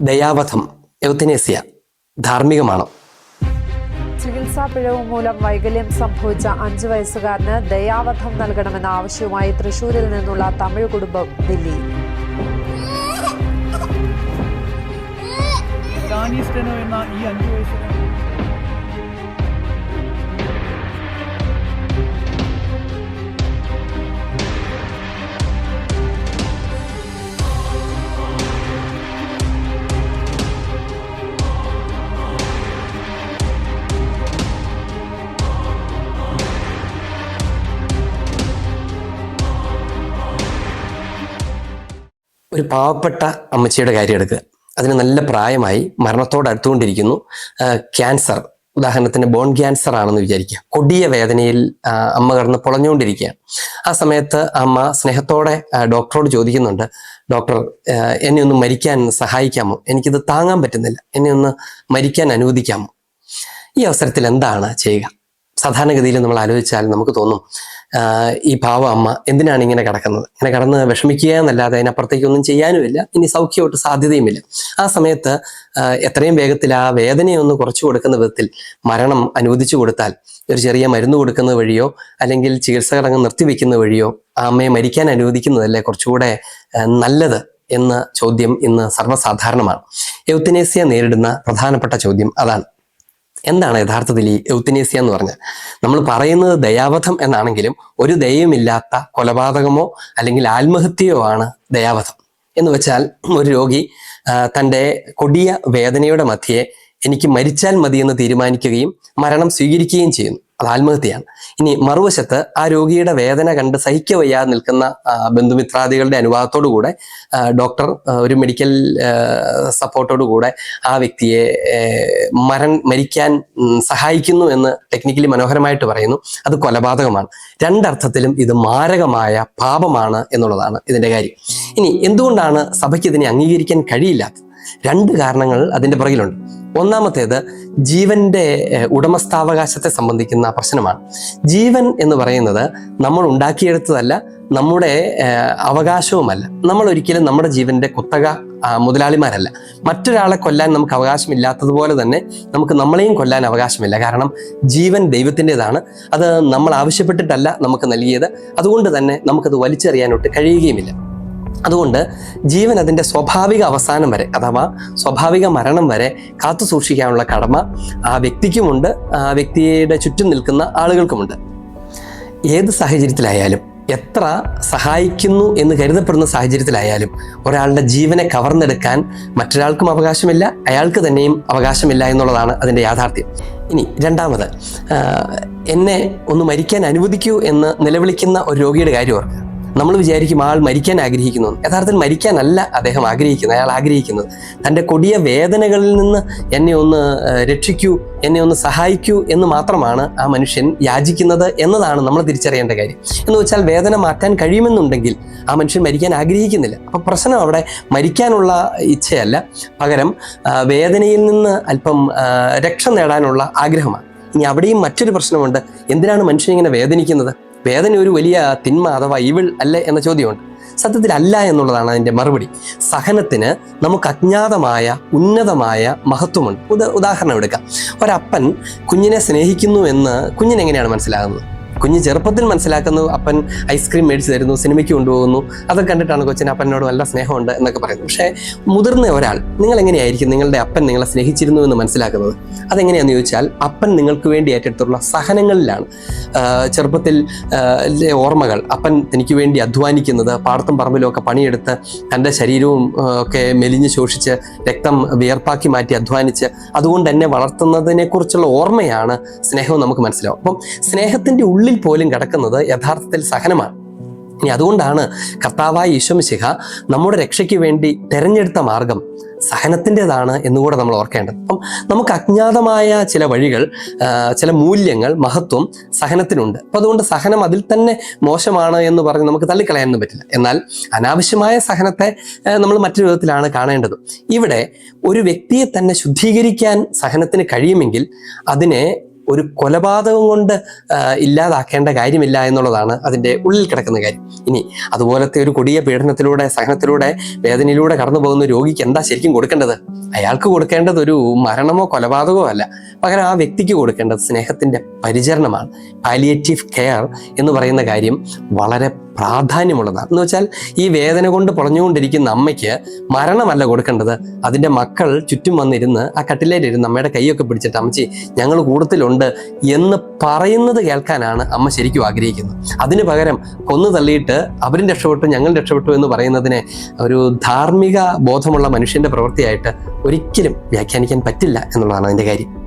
ദയാവധം എവത്തിനേസിയ ധാർമ്മികമാണ്. ചികിത്സാ പിഴവ് മൂലം വൈകല്യം സംഭവിച്ച അഞ്ചു വയസ്സുകാരന് ദയാവധം നൽകണമെന്ന ആവശ്യവുമായി തൃശൂരിൽ നിന്നുള്ള തമിഴ് കുടുംബം ദില്ലി. എന്ന ഈ അഞ്ചു വയസ്സുകാരൻ ഒരു പാവപ്പെട്ട അമ്മച്ചിയുടെ കാര്യം എടുക്കുക അതിന് നല്ല പ്രായമായി മരണത്തോട് അടുത്തുകൊണ്ടിരിക്കുന്നു. ക്യാൻസർ. ഉദാഹരണത്തിന് ബോൺ ക്യാൻസർ ആണെന്ന് വിചാരിക്കുക. കൊടിയ വേദനയിൽ അമ്മ കടന്ന് പൊളഞ്ഞുകൊണ്ടിരിക്കുകയാണ് ആ സമയത്ത് അമ്മ സ്നേഹത്തോടെ ഡോക്ടറോട് ചോദിക്കുന്നുണ്ട്. ഡോക്ടർ എന്നെ ഒന്ന് മരിക്കാൻ സഹായിക്കാമോ? എനിക്കിത് താങ്ങാൻ പറ്റുന്നില്ല. എന്നെ ഒന്ന് മരിക്കാൻ അനുവദിക്കാമോ? ഈ അവസരത്തിൽ എന്താണ് ചെയ്യുക? സാധാരണഗതിയിൽ നമ്മൾ ആലോചിച്ചാൽ നമുക്ക് തോന്നും ഈ പാവ അമ്മ എന്തിനാണ് ഇങ്ങനെ കിടക്കുന്നത്? ഇങ്ങനെ കിടന്ന് വിഷമിക്കുക എന്നല്ലാതെ അതിനപ്പുറത്തേക്കൊന്നും ചെയ്യാനുമില്ല. ഇനി സൗഖ്യമായിട്ട് സാധ്യതയുമില്ല. ആ സമയത്ത് എത്രയും വേഗത്തിൽ ആ വേദനയൊന്ന് കുറച്ചു കൊടുക്കുന്ന വിധത്തിൽ മരണം അനുവദിച്ചു കൊടുത്താൽ ഒരു ചെറിയ മരുന്ന് കൊടുക്കുന്ന വഴിയോ അല്ലെങ്കിൽ ചികിത്സ കടങ്ങ് നിർത്തിവെക്കുന്ന വഴിയോ ആ അമ്മയെ മരിക്കാൻ അനുവദിക്കുന്നതല്ലേ കുറച്ചുകൂടെ നല്ലത് എന്ന ചോദ്യം ഇന്ന് സർവസാധാരണമാണ്. യൗത്തനേസ്യ നേരിടുന്ന പ്രധാനപ്പെട്ട ചോദ്യം അതാണ്. എന്താണ് യഥാർത്ഥത്തിൽ ഈ എൗത്തനേസ്യ എന്ന് പറഞ്ഞാൽ നമ്മൾ പറയുന്നത് ദയാവധം എന്നാണെങ്കിലും ഒരു ദയയുമില്ലാത്ത കൊലപാതകമോ അല്ലെങ്കിൽ ആത്മഹത്യയോ ആണ് ദയാവധം. എന്ന് വെച്ചാൽ ഒരു രോഗി തന്റെ കൊടിയ വേദനയുടെ മധ്യേ എനിക്ക് മരിച്ചാൽ മതിയെന്ന് തീരുമാനിക്കുകയും മരണം സ്വീകരിക്കുകയും ചെയ്യുന്നു. അത് ആത്മഹത്യയാണ്. ഇനി മറുവശത്ത് ആ രോഗിയുടെ വേദന കണ്ട് സഹിക്കവയ്യാതെ നിൽക്കുന്ന ബന്ധുമിത്രാദികളുടെ അനുവാദത്തോടു കൂടെ ഡോക്ടർ ഒരു മെഡിക്കൽ സപ്പോർട്ടോടു കൂടെ ആ വ്യക്തിയെ മരൺ മരിക്കാൻ സഹായിക്കുന്നു എന്ന് ടെക്നിക്കലി മനോഹരമായിട്ട് പറയുന്നു. അത് കൊലപാതകമാണ്. രണ്ടർത്ഥത്തിലും ഇത് മാരകമായ പാപമാണ് എന്നുള്ളതാണ് ഇതിന്റെ കാര്യം. ഇനി എന്തുകൊണ്ടാണ് സഭയ്ക്ക് ഇതിനെ അംഗീകരിക്കാൻ കഴിയില്ലാത്തത്? രണ്ട് കാരണങ്ങൾ അതിന്റെ പുറകിലുണ്ട്. ഒന്നാമത്തേത് ജീവന്റെ ഉടമസ്ഥാവകാശത്തെ സംബന്ധിക്കുന്ന പ്രശ്നമാണ്. ജീവൻ എന്ന് പറയുന്നത് നമ്മൾ ഉണ്ടാക്കിയെടുത്തതല്ല നമ്മുടെ അവകാശവുമല്ല. നമ്മൾ ഒരിക്കലും നമ്മുടെ ജീവന്റെ കുത്തക മുതലാളിമാരല്ല. മറ്റൊരാളെ കൊല്ലാൻ നമുക്ക് അവകാശമില്ലാത്തതുപോലെ തന്നെ നമുക്ക് നമ്മളെയും കൊല്ലാൻ അവകാശമില്ല. കാരണം ജീവൻ ദൈവത്തിന്റെതാണ്. അത് നമ്മൾ ആവശ്യപ്പെട്ടിട്ടല്ല നമുക്ക് നൽകിയത്. അതുകൊണ്ട് തന്നെ നമുക്കത് വലിച്ചെറിയാനൊട്ട് കഴിയുകയുമില്ല. അതുകൊണ്ട് ജീവൻ അതിന്റെ സ്വാഭാവിക അവസാനം വരെ അഥവാ സ്വാഭാവിക മരണം വരെ കാത്തു സൂക്ഷിക്കാനുള്ള കടമ ആ വ്യക്തിക്കുമുണ്ട് ആ വ്യക്തിയുടെ ചുറ്റും നിൽക്കുന്ന ആളുകൾക്കുമുണ്ട്. ഏത് സാഹചര്യത്തിലായാലും എത്ര സഹായിക്കുന്നു എന്ന് കരുതപ്പെടുന്ന സാഹചര്യത്തിലായാലും ഒരാളുടെ ജീവനെ കവർന്നെടുക്കാൻ മറ്റൊരാൾക്കും അവകാശമില്ല അയാൾക്ക് തന്നെയും അവകാശമില്ല എന്നുള്ളതാണ് അതിന്റെ യാഥാർത്ഥ്യം. ഇനി രണ്ടാമത് എന്നെ ഒന്ന് മരിക്കാൻ അനുവദിക്കൂ എന്ന് നിലവിളിക്കുന്ന ഒരു രോഗിയുടെ കാര്യം ഓർക്കുക. നമ്മൾ വിചാരിക്കും ആൾ മരിക്കാൻ ആഗ്രഹിക്കുന്നു. യഥാർത്ഥത്തിൽ മരിക്കാനല്ല അദ്ദേഹം ആഗ്രഹിക്കുന്നത് അയാൾ ആഗ്രഹിക്കുന്നത്. തന്റെ കൊടിയ വേദനകളിൽ നിന്ന് എന്നെ ഒന്ന് രക്ഷിക്കൂ എന്നെ ഒന്ന് സഹായിക്കൂ എന്ന് മാത്രമാണ് ആ മനുഷ്യൻ യാചിക്കുന്നത് എന്നതാണ് നമ്മൾ തിരിച്ചറിയേണ്ട കാര്യം. എന്ന് വെച്ചാൽ വേദന മാറ്റാൻ കഴിയുമെന്നുണ്ടെങ്കിൽ ആ മനുഷ്യൻ മരിക്കാൻ ആഗ്രഹിക്കുന്നില്ല. അപ്പോൾ പ്രശ്നം അവിടെ മരിക്കാനുള്ള ഇച്ഛയല്ല. പകരം വേദനയിൽ നിന്ന് അല്പം രക്ഷ നേടാനുള്ള ആഗ്രഹമാണ്. ഇനി അവിടെയും മറ്റൊരു പ്രശ്നമുണ്ട്. എന്തിനാണ് മനുഷ്യൻ ഇങ്ങനെ വേദനിക്കുന്നത്? വേദന ഒരു വലിയ തിന്മ അഥവാ ഇവിൾ അല്ലേ എന്ന ചോദ്യമുണ്ട്. സത്യത്തിൽ അല്ല എന്നുള്ളതാണ് അതിന്റെ മറുപടി. സഹനത്തിന് നമുക്ക് അജ്ഞാതമായ ഉന്നതമായ മഹത്വമുണ്ട്. ഉദാഹരണം എടുക്കാം. ഒരപ്പൻ കുഞ്ഞിനെ സ്നേഹിക്കുന്നു എന്ന് കുഞ്ഞിനെങ്ങനെയാണ് മനസ്സിലാകുന്നത്? കുഞ്ഞ് ചെറുപ്പത്തിൽ മനസ്സിലാക്കുന്നു അപ്പൻ ഐസ്ക്രീം മേടിച്ച് തരുന്നു സിനിമയ്ക്ക് കൊണ്ടുപോകുന്നു. അതൊക്കെ കണ്ടിട്ടാണ് കൊച്ചിന് അപ്പനോട് നല്ല സ്നേഹമുണ്ട് എന്നൊക്കെ പറയുന്നത്. പക്ഷേ മുതിർന്ന ഒരാൾ നിങ്ങൾ എങ്ങനെയായിരിക്കും നിങ്ങളുടെ അപ്പൻ നിങ്ങളെ സ്നേഹിച്ചിരുന്നു എന്ന് മനസ്സിലാക്കുന്നത്? അതെങ്ങനെയാന്ന് ചോദിച്ചാൽ അപ്പൻ നിങ്ങൾക്ക് വേണ്ടി ഏറ്റെടുത്തുള്ള സഹനങ്ങളിലാണ്. ചെറുപ്പത്തിൽ ഓർമ്മകൾ അപ്പൻ തനിക്ക് വേണ്ടി അധ്വാനിക്കുന്നത് പാടത്തും പറമ്പിലും ഒക്കെ പണിയെടുത്ത് തന്റെ ശരീരവും ഒക്കെ മെലിഞ്ഞ് ശോഷിച്ച് രക്തം വിയർപ്പാക്കി മാറ്റി അധ്വാനിച്ച് അതുകൊണ്ട് എന്നെ വളർത്തുന്നതിനെ കുറിച്ചുള്ള ഓർമ്മയാണ് സ്നേഹം നമുക്ക് മനസ്സിലാവും. അപ്പം സ്നേഹത്തിന്റെ ഉള്ളിൽ പോലും കിടക്കുന്നത് യഥാർത്ഥത്തിൽ സഹനമാണ്. ഇനി അതുകൊണ്ടാണ് കർത്താവായ ഈശ്വമിശിഹ നമ്മുടെ രക്ഷയ്ക്ക് വേണ്ടി തെരഞ്ഞെടുത്ത മാർഗം സഹനത്തിന്റെതാണ് എന്നുകൂടെ നമ്മൾ ഓർക്കേണ്ടത്. അപ്പം നമുക്ക് അജ്ഞാതമായ ചില വഴികൾ ചില മൂല്യങ്ങൾ മഹത്വം സഹനത്തിനുണ്ട്. അപ്പം അതുകൊണ്ട് സഹനം അതിൽ തന്നെ മോശമാണ് എന്ന് പറഞ്ഞ് നമുക്ക് തള്ളിക്കളയാനൊന്നും പറ്റില്ല. എന്നാൽ അനാവശ്യമായ സഹനത്തെ നമ്മൾ മറ്റൊരു വിധത്തിലാണ് കാണേണ്ടത്. ഇവിടെ ഒരു വ്യക്തിയെ തന്നെ ശുദ്ധീകരിക്കാൻ സഹനത്തിന് കഴിയുമെങ്കിൽ അതിനെ ഒരു കൊലപാതകം കൊണ്ട് ഇല്ലാതാക്കേണ്ട കാര്യമില്ല എന്നുള്ളതാണ് അതിന്റെ ഉള്ളിൽ കിടക്കുന്ന കാര്യം. ഇനി അതുപോലത്തെ ഒരു കൊടിയ പീഡനത്തിലൂടെ സഹനത്തിലൂടെ വേദനയിലൂടെ കടന്നു പോകുന്ന രോഗിക്ക് എന്താ ശരിക്കും കൊടുക്കേണ്ടത്? അയാൾക്ക് കൊടുക്കേണ്ടത് ഒരു മരണമോ കൊലപാതകമോ അല്ല. പകരം ആ വ്യക്തിക്ക് കൊടുക്കേണ്ടത് സ്നേഹത്തിന്റെ പരിചരണമാണ്. പാലിയേറ്റീവ് കെയർ എന്ന് പറയുന്ന കാര്യം വളരെ പ്രാധാന്യമുള്ളതാണ്. എന്ന് വെച്ചാൽ ഈ വേദന കൊണ്ട് പൊളഞ്ഞുകൊണ്ടിരിക്കുന്ന അമ്മയ്ക്ക് മരണമല്ല കൊടുക്കേണ്ടത്. അതിന്റെ മക്കൾ ചുറ്റും വന്നിരുന്ന് ആ കട്ടിലേലിരുന്ന് അമ്മയുടെ കൈയൊക്കെ പിടിച്ചിട്ട് അമ്മച്ചി ഞങ്ങൾ കൂടുതലുണ്ട് എന്ന് പറയുന്നത് കേൾക്കാനാണ് അമ്മ ശരിക്കും ആഗ്രഹിക്കുന്നത്. അതിന് പകരം കൊന്നു തള്ളിയിട്ട് അവരും രക്ഷപ്പെട്ടു ഞങ്ങൾ രക്ഷപ്പെട്ടു എന്ന് പറയുന്നതിനെ ഒരു ധാർമ്മിക ബോധമുള്ള മനുഷ്യന്റെ പ്രവൃത്തിയായിട്ട് ഒരിക്കലും വ്യാഖ്യാനിക്കാൻ പറ്റില്ല എന്നുള്ളതാണ് അതിന്റെ കാര്യം.